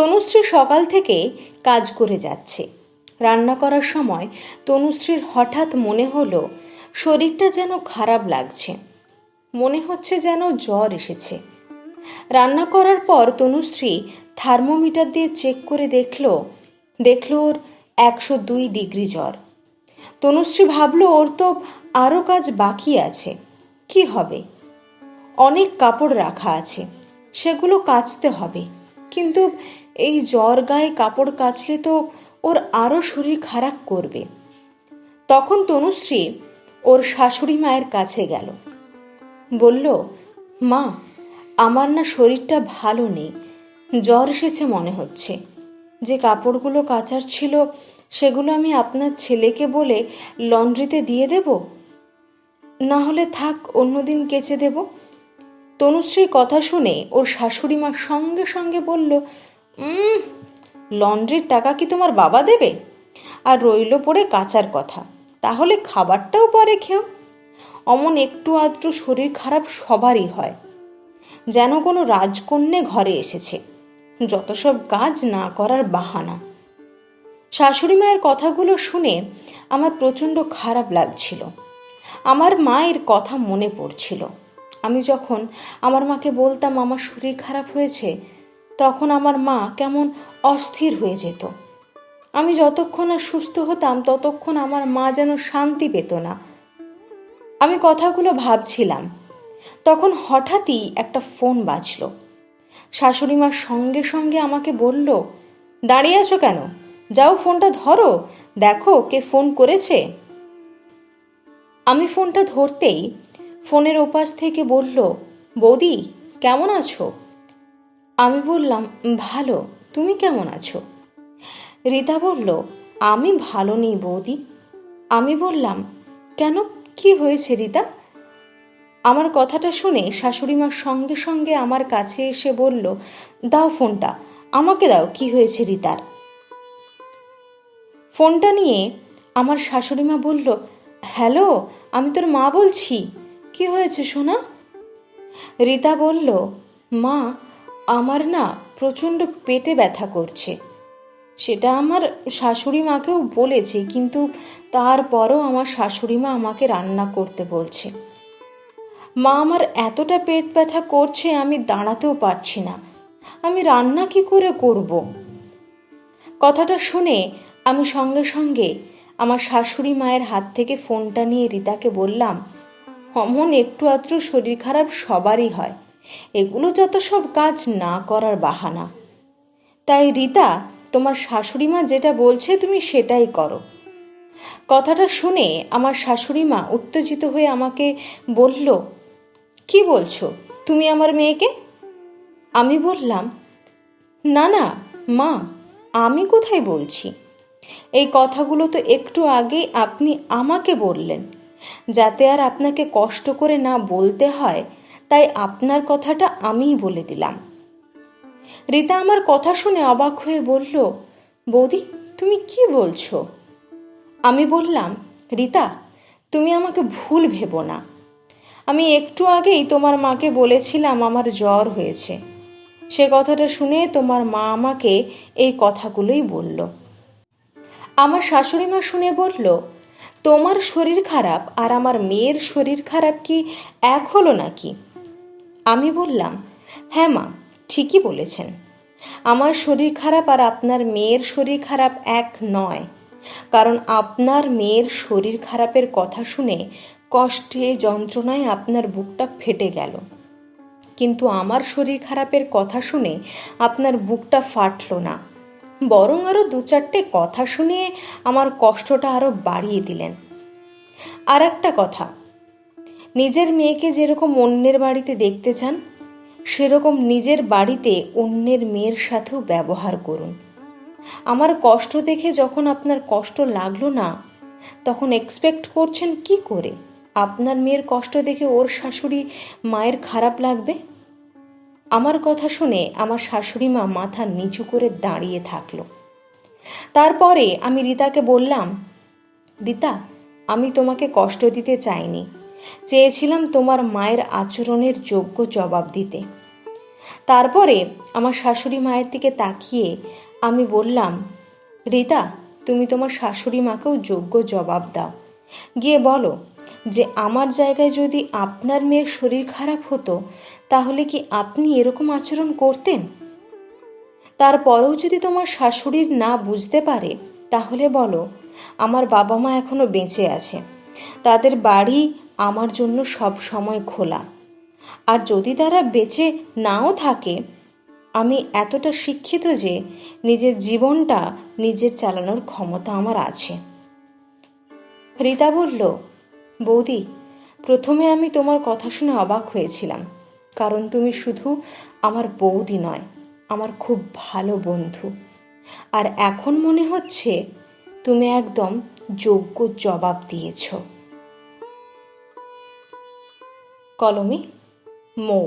তনুশ্রী সকাল থেকে কাজ করে যাচ্ছে। রান্না করার সময় তনুশ্রীর হঠাৎ মনে হলো, শরীরটা যেন খারাপ লাগছে। মনে হচ্ছে যেন জ্বর এসেছে। রান্না করার পর তনুশ্রী থার্মোমিটার দিয়ে চেক করে দেখল দেখল ওর একশো দুই ডিগ্রি জ্বর। তনুশ্রী ভাবলো, ওর তো আরও কাজ বাকি আছে। কি হবে? অনেক কাপড় রাখা আছে। সেগুলো কাচতে হবে। কিন্তু এই জ্বর গায়ে কাপড় কাচলে তো ওর আরও শরীর খারাপ করবে। তখন তনুশ্রী ওর শাশুড়ি মায়ের কাছে গেল। বলল মা আমার না শরীরটা ভালো নেই। জ্বর এসেছে মনে হচ্ছে। যে কাপড়গুলো কাচার ছিল সেগুলো আমি আপনার ছেলেকে বলে লন্ড্রিতে দিয়ে দেব? না হলে থাক অন্যদিন কেচে দেব। তনুশ্রীর কথা শুনে ওর শাশুড়ি মা সঙ্গে সঙ্গে বলল "উম, লন্ড্রির টাকা কি তোমার বাবা দেবে? আর রইল পড়ে কাচার কথা, তাহলে খাবারটাও পরে খেও। অমন একটু আধটু শরীর খারাপ সবারই হয়, যেন কোনো রাজকন্যে ঘরে এসেছে, যত সব কাজ না করার বাহানা। শাশুড়ি মায়ের কথাগুলো শুনে আমার প্রচণ্ড খারাপ লাগছিল। আমার মায়ের কথা মনে পড়ছিল। আমি যখন আমার মাকে বলতাম, আমার শরীর খারাপ হয়েছে তখন আমার মা কেমন অস্থির হয়ে যেত। আমি যতক্ষণ না সুস্থ হতাম, ততক্ষণ আমার মা যেন শান্তি পেত না। আমি কথাগুলো ভাবছিলাম। তখন হঠাৎই একটা ফোন বাজলো। শাশুড়ি মা সঙ্গে সঙ্গে আমাকে বলল, দাঁড়িয়ে আছো কেন? যাও ফোনটা ধরো, দেখো কে ফোন করেছে। আমি ফোনটা ধরতেই ফোনের ওপাশ থেকে বলল, বৌদি, কেমন আছো? আমি বললাম, ভালো, তুমি কেমন আছো? রীতা বলল, আমি ভালো নেই বৌদি। আমি বললাম, কেন? কি হয়েছে রীতা? আমার কথাটা শুনে শাশুড়িমার সঙ্গে সঙ্গে আমার কাছে এসে বলল, দাও ফোনটা, আমাকে দাও, কি হয়েছে রীতার? ফোনটা নিয়ে আমার শাশুড়িমা বলল, হ্যালো, আমি তোর মা বলছি। কি হয়েছে সোনা? রীতা বলল, মা আমার না প্রচণ্ড পেটে ব্যথা করছে। সেটা আমার শাশুড়ি মাকেও বলেছে, কিন্তু তারপরও আমার শাশুড়ি মা আমাকে রান্না করতে বলছে। মা আমার এতটা পেট ব্যথা করছে, আমি দাঁড়াতেও পারছি না। আমি রান্না কি করে করব? কথাটা শুনে আমি সঙ্গে সঙ্গে আমার শাশুড়ি মায়ের হাত থেকে ফোনটা নিয়ে রিতাকে বললাম, অমন একটু আধটু শরীর খারাপ সবারই হয়। এগুলো যত সব কাজ না করার বাহানা। তাই রীতা, তোমার শাশুড়ি মা যেটা বলছে তুমি সেটাই করো। কথাটা শুনে আমার শাশুড়ি মা উত্তেজিত হয়ে আমাকে বলল, কি বলছো? তুমি আমার মেয়েকে? আমি বললাম, না না, মা, আমি কোথায় বলছি? এই কথাগুলো তো একটু আগেই আপনি আমাকে বললেন। যাতে আর আপনাকে কষ্ট করে না বলতে হয় তাই আপনার কথাটা আমিই বলে দিলাম। রীতা আমার কথা শুনে অবাক হয়ে বলল, বৌদি, তুমি কি বলছো? আমি বললাম, রীতা, তুমি আমাকে ভুল ভেবো না। আমি একটু আগেই তোমার মাকে বলেছিলাম আমার জ্বর হয়েছে। সে কথাটা শুনে তোমার মা আমাকে এই কথাগুলোই বলল। আমার শাশুড়ি মা শুনে বলল, তোমার শরীর খারাপ আর আমার মেয়ের শরীর খারাপ কি এক হলো নাকি? আমি বললাম হ্যাঁ মা, ঠিকই বলেছেন। আমার শরীর খারাপ আর আপনার মেয়ের শরীর খারাপ এক নয়। কারণ আপনার মেয়ের শরীর খারাপের কথা শুনে কষ্টে, যন্ত্রণায় আপনার বুকটা ফেটে গেল। কিন্তু আমার শরীর খারাপের কথা শুনে আপনার বুকটা ফাটলো না। বরং আরও দু চারটে কথা শুনিয়ে আমার কষ্টটা আরও বাড়িয়ে দিলেন। আর একটা কথা নিজের মেয়েকে যেরকম অন্যের বাড়িতে দেখতে চান, সেরকম নিজের বাড়িতে অন্যের মেয়ের সাথেও ব্যবহার করুন। আমার কষ্ট দেখে যখন আপনার কষ্ট লাগল না, তখন এক্সপেক্ট করছেন কি করে? আপনার মেয়ের কষ্ট দেখে ওর শাশুড়ি মায়ের খারাপ লাগবে? আমার কথা শুনে আমার শাশুড়ি মা মাথা নিচু করে দাঁড়িয়ে থাকল। তারপরে আমি রীতাকে বললাম, রীতা, আমি তোমাকে কষ্ট দিতে চাইনি। চেয়েছিলাম তোমার মায়ের আচরণের যোগ্য জবাব দিতে। তারপরে আমার শাশুড়ি মায়ের দিকে তাকিয়ে আমি বললাম, রিতা, তুমি তোমার শাশুড়ি মাকেও যোগ্য জবাব দাও। গিয়ে বলো যে আমার জায়গায় যদি আপনার মেয়ের শরীর খারাপ হতো, তাহলে কি আপনি এরকম আচরণ করতেন? তারপরেও যদি তোমার শাশুড়ির না বুঝতে পারে, তাহলে বলো, আমার বাবা মা এখনও বেঁচে আছে। তাদের বাড়ি আমার জন্য সব সময় খোলা। আর যদি তারা বেঁচে নাও থাকে, আমি এতটা শিক্ষিত যে নিজের জীবনটা নিজের চালানোর ক্ষমতা আমার আছে। রীতা বলল, বৌদি, প্রথমে আমি তোমার কথা শুনে অবাক হয়েছিলাম, কারণ তুমি শুধু আমার বৌদি নয়, আমার খুব ভালো বন্ধু। আর এখন মনে হচ্ছে তুমি একদম যোগ্য জবাব দিয়েছ। কলমে মৌ।